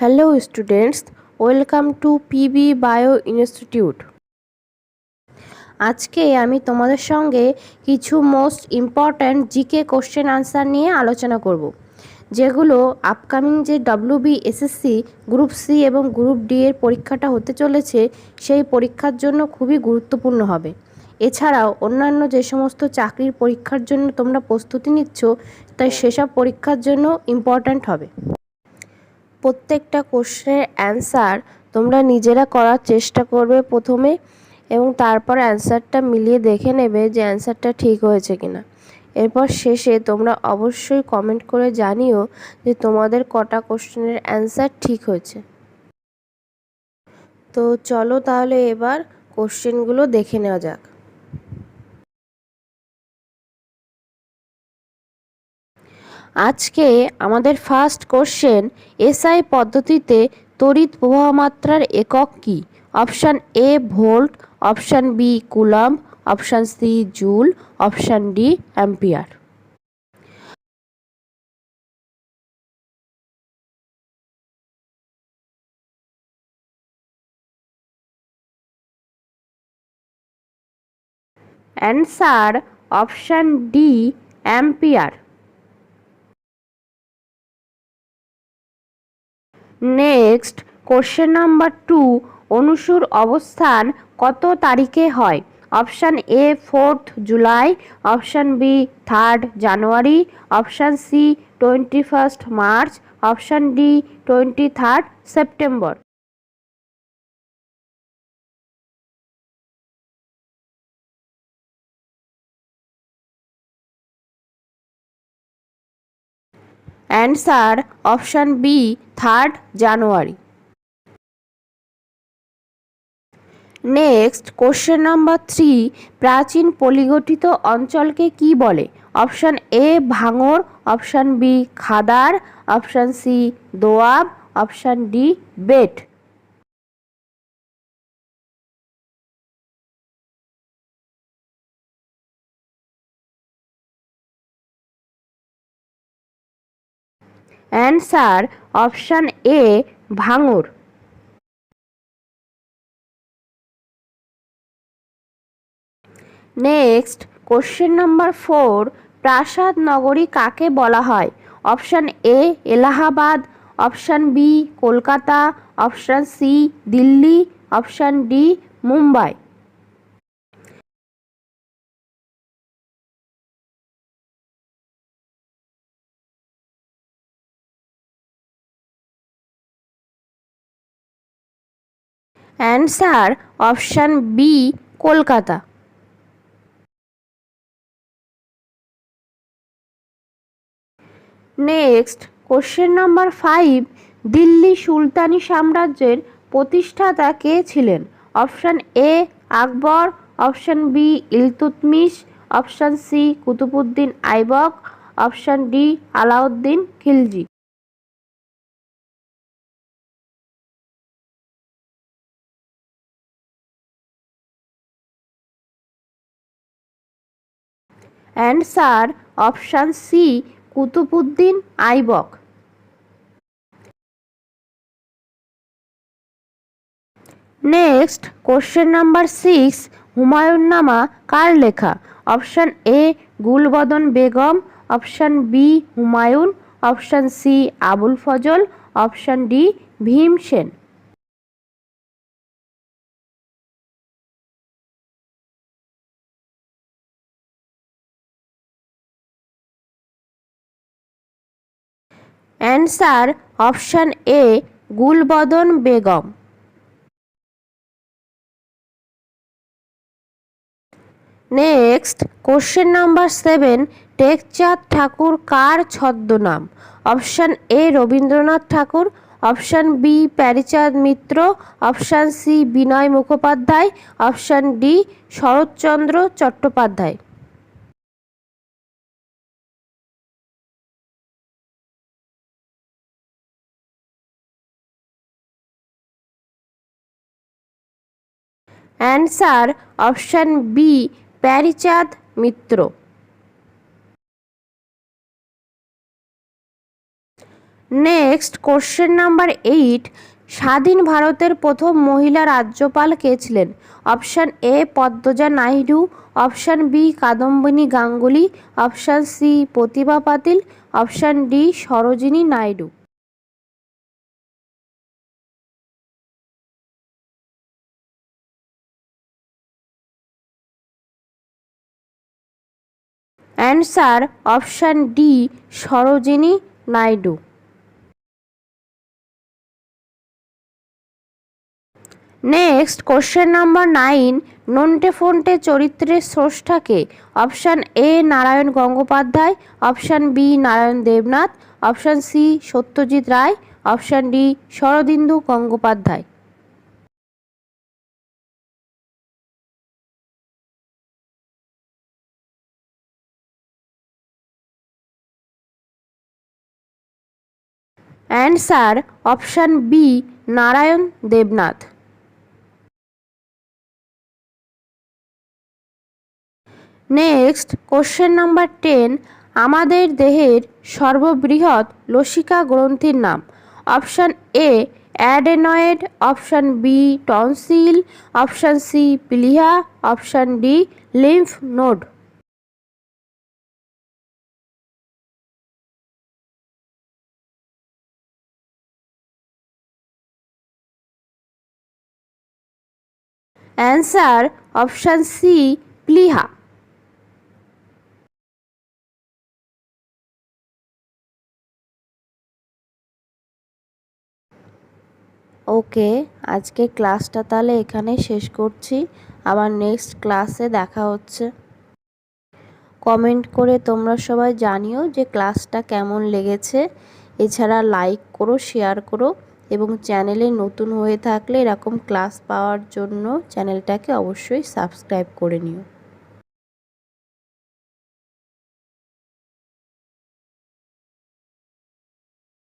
Hello students welcome to PB bio institute আজকে আমি তোমাদের সঙ্গে কিছু most important GK question answer নিয়ে আলোচনা করব, যেগুলো আপকামিং যে বি এসএসসি গ্রুপ সি এবং গ্রুপ ডি এর পরীক্ষাটা হতে চলেছে, সেই পরীক্ষার জন্য খুবই গুরুত্বপূর্ণ হবে। এছাড়াও অন্যান্য যে সমস্ত চাকরির পরীক্ষার জন্য তোমরা প্রস্তুতি নিচ্ছ, তাই সেসব পরীক্ষার জন্য ইম্পর্ট্যান্ট হবে। প্রত্যেকটা কোশ্চেনের অ্যান্সার তোমরা নিজেরা করার চেষ্টা করবে প্রথমে এবং তারপর অ্যান্সারটা মিলিয়ে দেখে নেবে যে অ্যান্সারটা ঠিক হয়েছে কিনা। এরপর শেষে তোমরা অবশ্যই কমেন্ট করে জানিও যে তোমাদের কটা কোশ্চেনের অ্যান্সার ঠিক হয়েছে। তো চলো তাহলে এবার কোশ্চেনগুলো দেখে নেওয়া যাক। আজকে আমাদের ফার্স্ট কোশ্চেন এসআই পদ্ধতিতে তড়িৎ প্রবাহমাত্রার একক কী? Option A volt option B coulomb option C joule option D ampere answer option D ampere next question number two অনুসুর অবস্থান কত তারিখে হয়? Option A fourth July option B third January option C twenty first March option D twenty third September answer option B, third January. Next, question number three, প্রাচীন পলিগঠিত অঞ্চলকে কি বলে? Option A ভাঙর অপশান বি, খাদার, option C, doab, option D, বেট। Answer option A, ভাঙর। Next, question number four, প্রাসাদ নগরী কাকে বলা হয়? Option A, Allahabad, option B, Kolkata, option C, Delhi, option D, Mumbai. Answer option B, Kolkata. Next, question number five, Delhi সুলতানি সাম্রাজ্যের প্রতিষ্ঠাতা কে ছিলেন? Option A, Akbar, option B, Iltutmish, option C, Qutubuddin Aibak, option D, Alauddin Khilji. Answer option C, Qutubuddin Aibak. Next, question number six Humayun Nama কার লেখা? Option A, Gulbadan Begum, option B, Humayun, option C, Abul Fazl, option D, Bhim answer option A, Gulbadan Begum. Next, question number seven, Tekchand Thakur কার ছদ্মনাম? Option A, Rabindranath Thakur. Option B, Pyarichand Mitra. Option C, Binoy Mukhopadhyay. Option D, Saratchandra Chattopadhyay. Answer option B Pyarichand Mitra. Next, question number eight, স্বাধীন ভারতের প্রথম মহিলা রাজ্যপাল কে ছিলেন? Option A Padmaja Naidu. Option B Kadambini Ganguly. Option C Pratibha Patil. Option D Sarojini Naidu. Answer option D Sarojini Naidu next question number nine Nonte Phonte চরিত্রের স্রষ্টাকে option A Narayan Gangopadhyay option B Narayan Debnath option C Satyajit Ray option D Saradindu Gangopadhyay answer option B, Narayan Debnath. Next, question number ten, আমাদের দেহের সর্ববৃহৎ লসিকা গ্রন্থির নাম। Option A, adenoid, option B, tonsil, option C, প্লিহা, option D, lymph node. Answer option C প্লিহা okay আজকে ক্লাসটা তাহলে এখানে শেষ করছি। আবার নেক্সট ক্লাসে দেখা হচ্ছে। কমেন্ট করে তোমরা সবাই জানিও যে ক্লাসটা কেমন লেগেছে। এছাড়া লাইক করো শেয়ার করো। এবং চ্যানেলে নতুন হয়ে থাকলে এরকম ক্লাস পাওয়ার জন্য চ্যানেলটাকে অবশ্যই সাবস্ক্রাইব করে নিও।